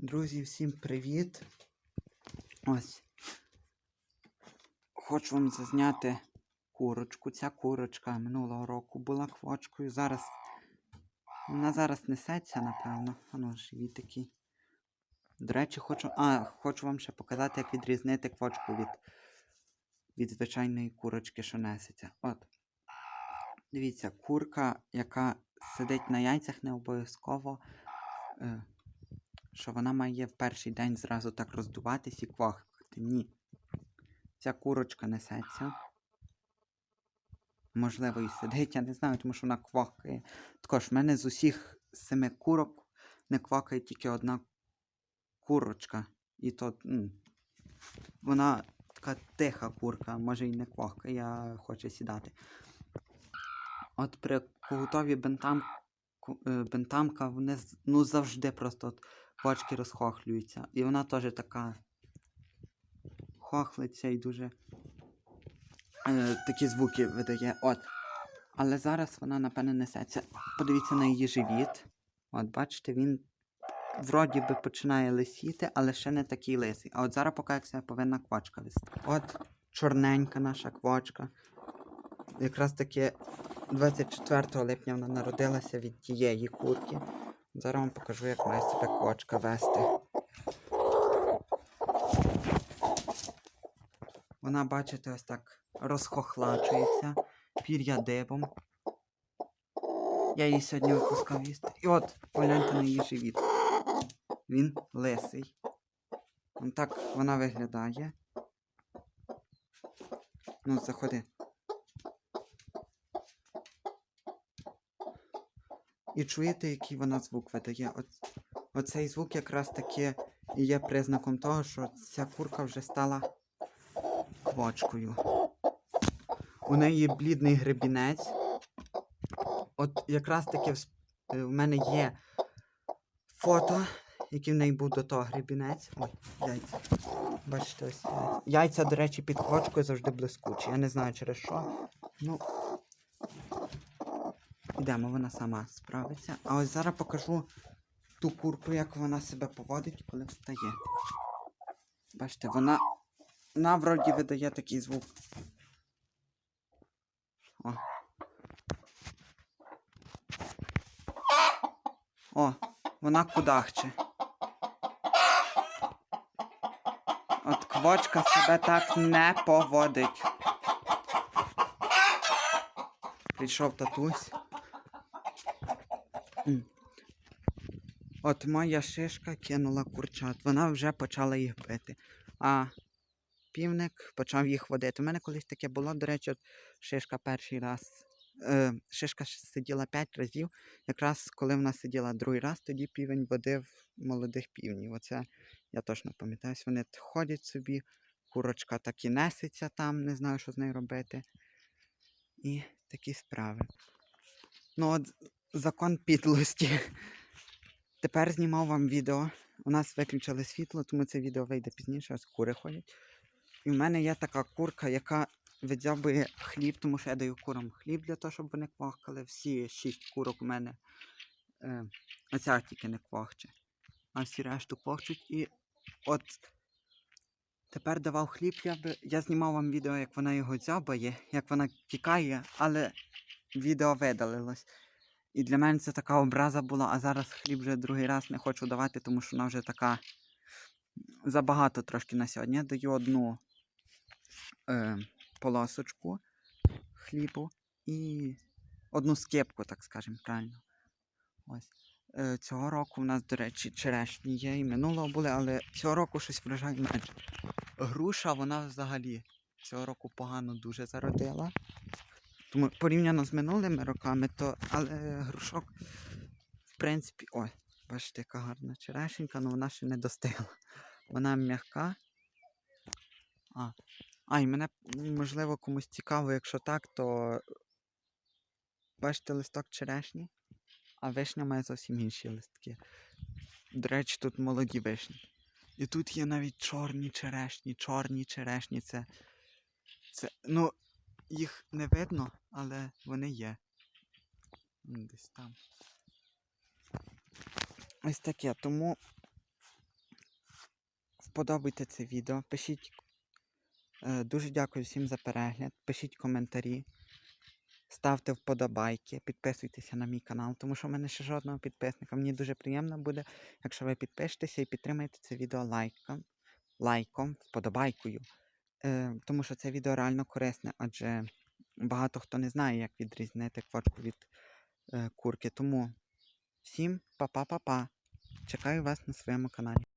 Друзі, всім привіт! Ось. Хочу вам зазняти курочку. Ця курочка минулого року була квочкою. Зараз. Вона зараз несеться, напевно. Воно живі такі. До речі, хочу. А, хочу вам ще показати, як відрізнити квочку від, від звичайної курочки, що несеться. От. Дивіться, курка, яка сидить на яйцях, не обов'язково. Е, що вона має в перший день зразу так роздуватись і квахати. Ні. Ця курочка несеться. Можливо, і сидить, я не знаю, тому що вона квакає. Також в мене з усіх семи курок не квакає тільки одна курочка. І то м, вона така тиха курка, може і не квакає, я хочу сідати. От при когутові бентам, е, бентамка вони ну, завжди просто от квачки розхохлюються. І вона теж така хохлиться і дуже е, такі звуки видає. От. Але зараз вона, напевне, несеться. Подивіться на її живіт. От, бачите, він вроді би починає лисіти, але ще не такий лисий. А от зараз поки як себе повинна квачка вести. От чорненька наша квачка. Якраз таки 24 липня вона народилася від тієї курки. Зараз вам покажу, як має себе квочка вести. Вона, бачите, ось так розхохлачується, пір'я дибом. Я її сьогодні випускав їсти. І от, погляньте на її живіт. Він лисий. Вон так вона виглядає. Ну, заходи. І чуєте, який вона звук видає? Оцей звук якраз таки і є признаком того, що ця курка вже стала квочкою. У неї блідний гребінець. От якраз таки в, е, мене є фото, який в неї був до того гребінець. От, яйця. Бачите, ось яйця. Яйця, до речі, під квочкою завжди блискучі. Я не знаю через що. Ну, Йдемо, вона сама справиться. А ось зараз покажу ту курку, як вона себе поводить, коли встає. Бачите, вона. Вона вроді видає такий звук. О. О, вона кудахче. От квочка себе так не поводить. Прийшов татусь. От моя шишка кинула курчат, вона вже почала їх бити. А півник почав їх водити. У мене колись таке було, до речі, от шишка перший раз. Е, шишка сиділа п'ять разів. Якраз коли вона сиділа другий раз, тоді півень водив молодих півнів. Оце я точно пам'ятаю. Вони ходять собі, курочка так і несеться там, не знаю, що з нею робити. І такі справи. Ну от закон підлості. Тепер знімав вам відео. У нас виключили світло, тому це відео вийде пізніше, ось кури ходять. І в мене є така курка, яка видзьобує хліб, тому що я даю курам хліб для того, щоб вони квахкали. Всі шість курок у мене. Е, оця тільки не квахче. А всі решту квахчуть. І от тепер давав хліб, я би. Я знімав вам відео, як вона його дзьобає, як вона тікає, але відео видалилось. І для мене це така образа була, а зараз хліб вже другий раз не хочу давати, тому що вона вже така забагато трошки на сьогодні. Я даю одну е, полосочку хлібу і одну скипку, так скажемо, правильно. Ось. Е, цього року у нас, до речі, черешні є і минулого були, але цього року щось врожай менше. Груша, вона взагалі цього року погано дуже зародила. Тому порівняно з минулими роками, то але грушок, в принципі, ой, бачите, яка гарна черешенька, але вона ще не достигла. Вона м'яка. А, а, і мене, можливо, комусь цікаво, якщо так, то бачите листок черешні, а вишня має зовсім інші листки. До речі, тут молоді вишні. І тут є навіть чорні черешні, чорні черешні. Це. Це. Ну, їх не видно, але вони є. Десь там. Ось таке. Тому вподобайте це відео, пишіть. Е, Дуже дякую всім за перегляд. Пишіть коментарі, ставте вподобайки, підписуйтеся на мій канал, тому що в мене ще жодного підписника. Мені дуже приємно буде, якщо ви підпишетеся і підтримаєте це відео лайком, лайком, вподобайкою. Е, тому що це відео реально корисне, адже багато хто не знає, як відрізнити кварку від е, курки. Тому всім па-па-па-па. Чекаю вас на своєму каналі.